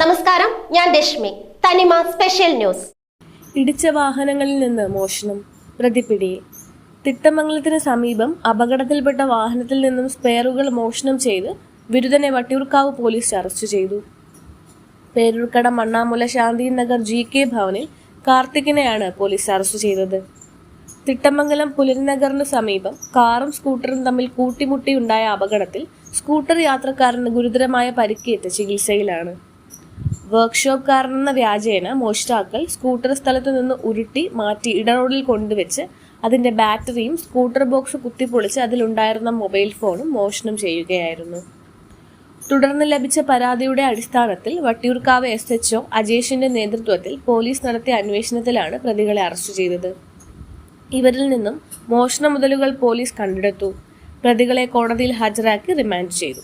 നമസ്കാരം ഞാൻ രശ്മി. തനിമ സ്പെഷ്യൽ ന്യൂസ്. ഇടിച്ച വാഹനങ്ങളിൽ നിന്ന് മോഷണം പ്രതിപിടിയിൽ തിട്ടമംഗലത്തിന് സമീപം അപകടത്തിൽപ്പെട്ട വാഹനത്തിൽ നിന്നും സ്പെയറുകൾ മോഷണം ചെയ്ത് ബിരുദനെ വട്ടിയൂർക്കാവ് പോലീസ് അറസ്റ്റ് ചെയ്തു. പേരൂർക്കട മണ്ണാമുല ശാന്തി നഗർ ജി കെ ഭവനിൽ കാർത്തികിനെയാണ് പോലീസ് അറസ്റ്റ് ചെയ്തത്. തിട്ടമംഗലം പുലരിനഗറിന് സമീപം കാറും സ്കൂട്ടറും തമ്മിൽ കൂട്ടിമുട്ടിയുണ്ടായ അപകടത്തിൽ സ്കൂട്ടർ യാത്രക്കാരന് ഗുരുതരമായ പരിക്കേറ്റ് ചികിത്സയിലാണ്. വർക്ക്ഷോപ്പ് കാരനെന്ന വ്യാജേന മോഷ്ടാക്കൾ സ്കൂട്ടർ സ്ഥലത്ത് നിന്ന് ഉരുട്ടി മാറ്റി ഇടറോഡിൽ കൊണ്ടുവച്ച് അതിന്റെ ബാറ്ററിയും സ്കൂട്ടർ ബോക്സ് കുത്തിപ്പൊളിച്ച് അതിലുണ്ടായിരുന്ന മൊബൈൽ ഫോണും മോഷണം ചെയ്യുകയായിരുന്നു. തുടർന്ന് ലഭിച്ച പരാതിയുടെ അടിസ്ഥാനത്തിൽ വട്ടിയൂർക്കാവ് എസ് എച്ച്ഒ അജേഷിന്റെ നേതൃത്വത്തിൽ പോലീസ് നടത്തിയ അന്വേഷണത്തിലാണ് പ്രതികളെ അറസ്റ്റ് ചെയ്തത്. ഇവരിൽ നിന്നും മോഷണ മുതലുകൾ പോലീസ് കണ്ടെടുത്തു. പ്രതികളെ കോടതിയിൽ ഹാജരാക്കി റിമാൻഡ് ചെയ്തു.